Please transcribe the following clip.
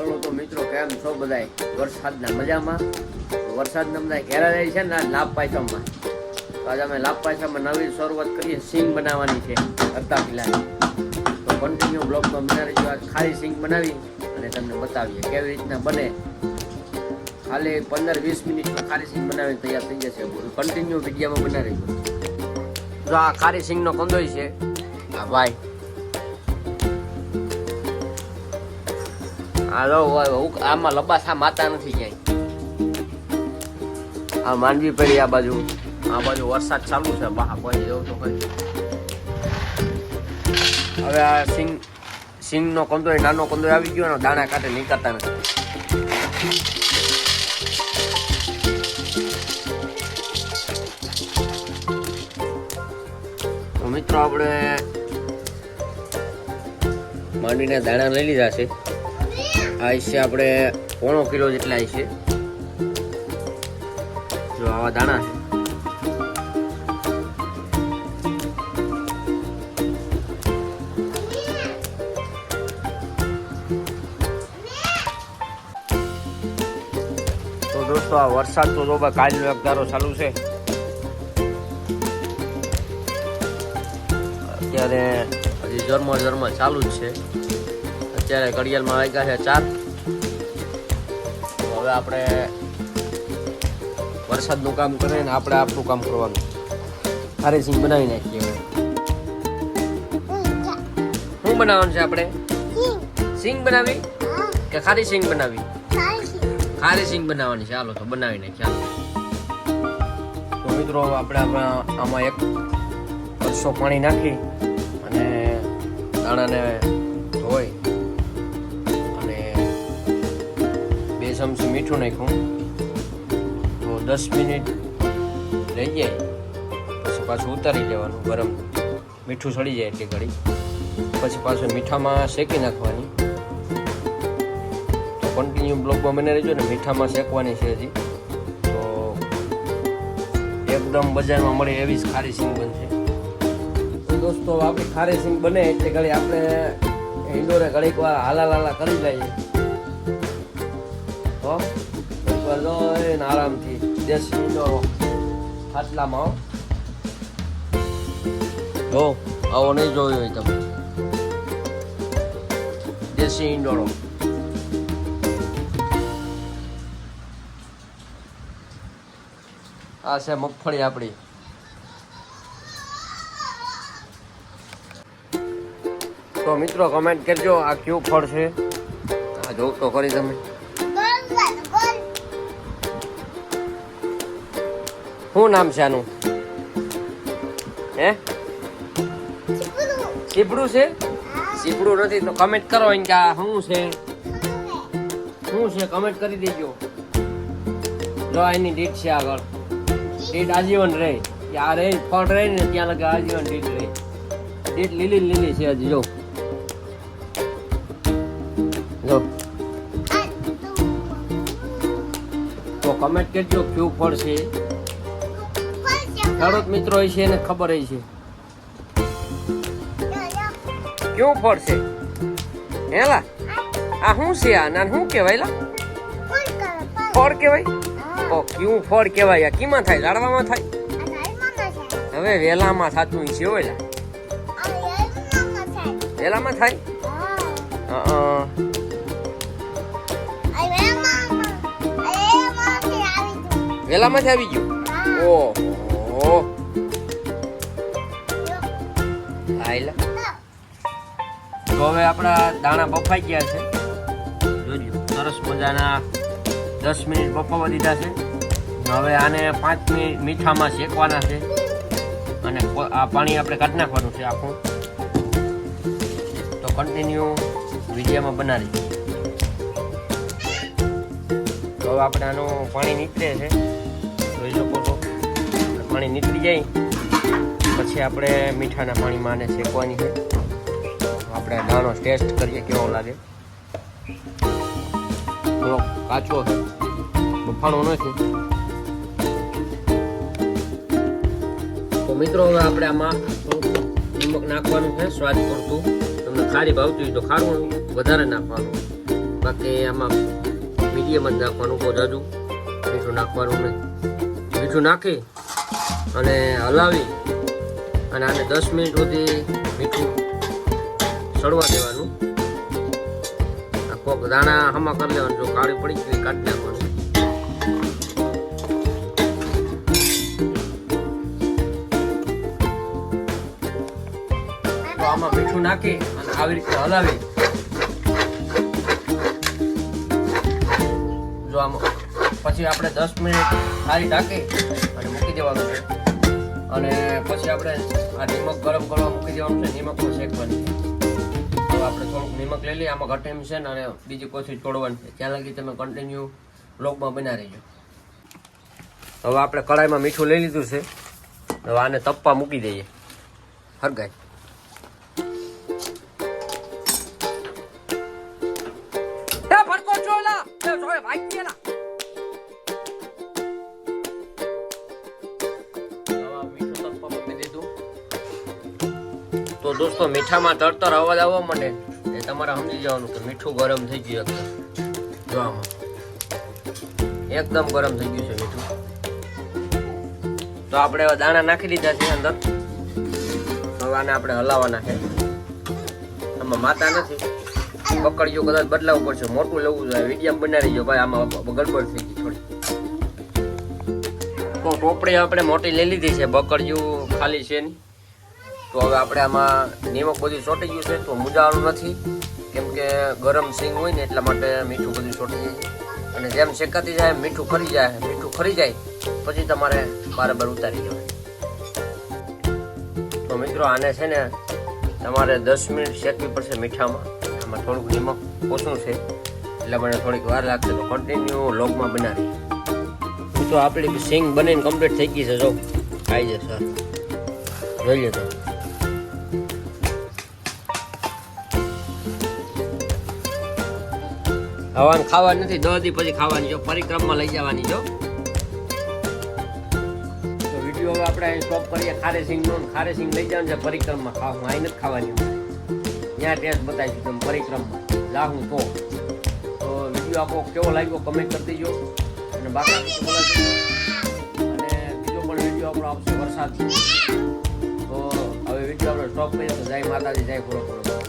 હાલો તો મિત્રો, કેમ છો બધાય? વરસાદના મજામાં? વરસાદના બધા ઘેરા જાય છે ને લાભ પાયસમમાં તો આજે અમે લાભ પાયસમમાં નવી શરૂઆત કરીએ, સિંગ બનાવવાની છે કરતા પેલાની તો કન્ટિન્યુ બ્લોગમાં બનાવી જો આજ ખારી સિંગ બનાવી અને તમને બતાવીએ કેવી રીતના બને. ખાલી પંદર વીસ મિનિટમાં ખારી સિંગ બનાવી તૈયાર થઈ જશે કન્ટિન્યુ વિડીયોમાં બનાવી જો આ ખારી સિંગનો કંદોય છે, આ ભાઈ આમાં લબાસા માતા નથી ક્યાંય. આ માનવી પડી આ બાજુ. આ બાજુ વરસાદ ચાલુ છે બહાર કોઈ જવું તો કઈ. હવે આ સિંગ, સિંગનો કંદોય, નાનો કંદોય આવી ગયો ને, દાણા કાઢે, નીકળતા નથી. મિત્રો, આપણે માંડીને દાણા લઈ લીધા છે. આ છે આપણે પોણો કિલો જેટલા છે. જો આવા દાણા છે. દોસ્તો, આ વરસાદ તો જો ભાઈ કાલનો એક ચાલુ છે. અત્યારે હજી ઝરમર ઝરમર ચાલુ જ છે. અત્યારે ઘડિયાળમાં વાગ્યા છે ચાર. હવે આપણે વરસાદનું કામ કરીએ ને આપણે આપણું કામ કરવાનું. ખારી સિંગ બનાવી નાખીએ હવે. શું બનાવવાનું છે આપણે? સિંગ બનાવી? કે ખારી સિંગ બનાવી? ખારી સિંગ બનાવવાની છે. હાલો તો બનાવી નાખીએ તો મિત્રો આપણે આમાં એક બસો પાણી નાખી અને દાણાને ચમચી મીઠું નાખ્યું. તો દસ મિનિટ રહી જાય. પછી પાછું ઉતારી દેવાનું ગરમ. મીઠું સડી જાય એટલી ઘડી. પછી પાછું મીઠામાં શેકી નાખવાની. તો કન્ટિન્યુ બ્લોકમાં બને રહેજો ને, મીઠામાં શેકવાની છે હજી. તો એકદમ બજારમાં મળે એવી જ ખારી સિંગ બનશે. દોસ્તો, આપણી ખારી સિંગ બને એટલે ઘડી આપણે ઇન્ડોરે ઘડીક વાર હાલા લાલા કરી લઈએ. ઘડીક વાર જો એને આરામથી દેશી ઇન્ડોરો આટલામાં હો. જો, આવો નહીં જોયો હોય તમે. દેશી ઈંડોળો. આ છે મગફળી આપણી. તો મિત્રો કમેન્ટ કરજો, આ કયું ફળ છે? આ જોવ તો કરી તમે. શું નામ છે આનું? હે? સીપડું છે? સીપડું નથી, તો કમેન્ટ કરો કે આ શું છે? શું છે? કમેન્ટ કરી દેજો. જો એની ડેટ છે આગળ. ડેટ આજીવન રહે આ રહે ફળ રહે ને ત્યાં લગે આજીવન ડેટ રહે ડેટ લીલી લીલી છે હજી, જો. જો. તો કમેન્ટ કરજો, કયું ફળ છે. ખેડૂત મિત્રો હોય છે એને ખબર છે. કેવું ફળ છે? હેલા આ શું છે આ ના શું કહેવાય લા? ફળ કહેવાય? ઓ કેવું ફળ કહેવાય? આ કીમાં થાય? લાડવામાં થાય? હવે વેલામાં થતું છે હોય વેલામાં થાય? વેલામાંથી આવી ગયું. ઓહો. આયલા તો હવે આપણા દાણા બફાઈ ગયા છે. જોજો સરસ મજાના દસ મિનિટ બફાવા દીધા છે. હવે આને પાંચ મિનિટ મીઠામાં શેકવાના છે. અને આ પાણી આપણે કાઢી નાખવાનું છે આખું. તો કન્ટિન્યુ વિડીયોમાં બનાવી. હવે આપણે આનું પાણી નીકળે છો. પાણી નીકળી જાય. પછી આપણે મીઠાના પાણીમાં આને શેકવાની છે. આપણે દાણો ટેસ્ટ કરીએ કેવો લાગે. થોડો કાચો છે. બફાણો નથી તો મિત્રો, હવે આપણે આમાં નિમક નાખવાનું છે, સ્વાદ પૂરતું. તમને ખારી ભાવતી હોય તો ખારું વધારે નાખવાનું. બાકી આમાં મીડિયમ જ નાખવાનું બહુ જાજુ. મીઠું નાખવાનું નહીં. મીઠું નાખી અને હલાવી અને આને દસ મિનિટ સુધી મીઠું સડવા દેવાનું. કોક દાણા હમા કરી લેવાનું, જો કાળી પડી ગઈ કાઢી નાખવાનું. આમાં મીઠું નાખી અને આવી રીતે હલાવી. જો આમ પછી આપણે દસ મિનિટ સારી ઢાંકી અને મૂકી દેવાનું છે. અને પછી આપણે આ નિમક ગરમ કરવા મૂકી દેવાનું છે. પણ શેકવાની છે તો આપણે થોડુંક નિમક લઈ લઈએ. આમાં ઘટેમ છે ને, અને બીજી કોથી તોડવાની છે. ત્યાં લગી તમે કન્ટિન્યુ બ્લોગમાં બના રહીજો. હવે આપણે કડાઈમાં મીઠું લઈ લીધું છે. હવે આને તપ્પા મૂકી દઈએ. હરગાય. દોસ્તો, મીઠામાં તરતર અવાજ આવવા માંડે. એ તમારે સમજી જવાનું કે મીઠું ગરમ થઈ ગયું એકદમ જો આમાં. એકદમ ગરમ થઈ ગયું છે મીઠું. તો આપણે દાણા નાખી દીધા છે અંદર. હવે આપણે હલાવવાના છે. આમાં માતા નથી. પકડજો કદાચ બદલાવવું પડશે. મોટું લેવું જોઈએ. મીડિયમ બનાવી જો ભાઈ. આમાં ગડબડ થઈ ગઈ થોડી. ટોપડી આપણે મોટી લઈ લીધી છે. બકડ્યું ખાલી છે નહીં. તો હવે આપણે આમાં નિમક બધું ચોટી ગયું છે, તો મુજાવાનું નથી. કેમ કે ગરમ સિંગ હોય ને એટલા માટે મીઠું બધું ચોટી જાય અને જેમ શેકાતી જાય મીઠું ખરી જાય, મીઠું ખરી જાય, પછી તમારે બરાબર ઉતારી જવાય તો મિત્રો આને છે ને તમારે દસ મિનિટ શેકવી પડશે મીઠામાં. આમાં થોડુંક નિમક ઓછું છે, એટલે મને થોડીક વાર લાગશે તો કન્ટિન્યુ લોગમાં બનાવી. તો આપણી સિંગ બનીને કમ્પ્લીટ થઈ ગઈ છે, જો. આવી જશે. જોઈ લે હવાન ખાવાની નથી દસ દી પછી ખાવાની જો, પરિક્રમમાં લઈ જવાની જો. તો વીડિયો હવે આપણે અહીં સ્ટોપ કરીએ. ખારે સિંગ નો ખારે સિંગ લઈ જવાનું છે પરિક્રમમાં. ખાવાનું અહીં નથી ખાવાની. ત્યાં ટેસ્ટ બતાવીશું તમે પરિક્રમમાં. લાહું તો. તો વીડિયો આપો, કેવો લાગ્યો કમેન્ટ કરી દેજો. અને બાકી અને બીજો પણ વીડિયો આપણો આવશે વરસાદ તો હવે વીડિયો આપણે સ્ટોપ કરીએ તો જય માતાજી, જય પૂરો પૂરો.